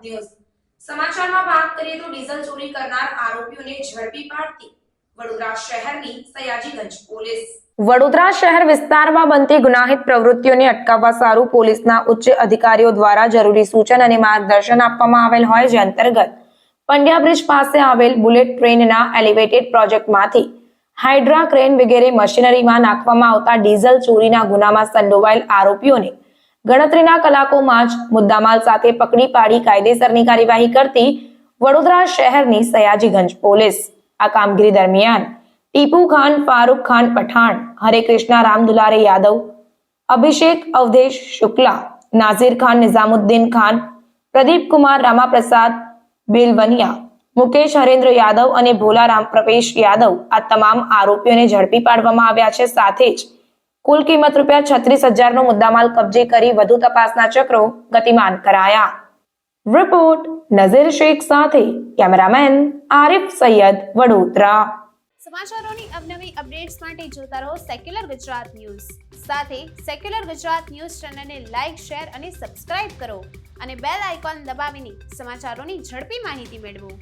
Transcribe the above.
News સમાચારમાં વાત કરીએ તો ડીઝલ ચોરી કરનાર આરોપીઓને ઝડપી પાડતી વડોદરા શહેરની સયાજીગંજ પોલીસ. વડોદરા શહેર વિસ્તારમાં બનતી ગુનાહિત પ્રવૃત્તિઓને અટકાવવા સારું પોલીસના ઉચ્ચ અધિકારીઓ દ્વારા જરૂરી સૂચન અને માર્ગદર્શન આપવામાં આવેલ હોય જે અંતર્ગત પંડ્યા બ્રિજ પાસે આવેલ બુલેટ ટ્રેનના એલિવેટેડ પ્રોજેક્ટમાંથી હાઇડ્રા ક્રેન વગેરે મશીનરીમાં નાખવામાં આવતા ડીઝલ ચોરીના ગુનામાં સંડોવાયેલ આરોપીઓને ગણતરીના કલાકોમાં જ મુદ્દામાલ સાથે પકડી પાડી કાયદેસરની કાર્યવાહી કરતી વડોદરા શહેરની સયાજીગંજ પોલીસ. આ કામગીરી દરમિયાન ટીપુ ખાન, ફારૂક ખાન પઠાણ, હરે કૃષ્ણા, રામ દુલારે યાદવ, અભિષેક અવધેશ શુક્લા, નાઝીર ખાન, નિઝામુદ્દીન ખાન, પ્રદીપ કુમાર, રામાપ્રસાદ બેલવનિયા, મુકેશ હરેન્દ્ર યાદવ અને ભોલારામ પ્રવેશ યાદવ આ તમામ આરોપીઓને ઝડપી પાડવામાં આવ્યા છે. સાથે જ કુલ કિંમત રૂપિયા છત્રીસ હજારનો મુદ્દામાલ કબજે કરી વધુ તપાસના ચક્રો ગતિમાન કરાયા. રિપોર્ટ નઝીર શેખ સાથે કેમેરામેન આરિફ સૈયદ વડોદરા. સમાચારોની અવનવી અપડેટ્સ માટે જોતા રહો સેક્યુલર ગુજરાત ન્યૂઝ. સાથે સેક્યુલર ગુજરાત ન્યૂઝ ચેનલને લાઇક શેર અને સબસ્ક્રાઇબ કરો અને બેલ આઇકોન દબાવીને સમાચારોની ઝડપી માહિતી મેળવો.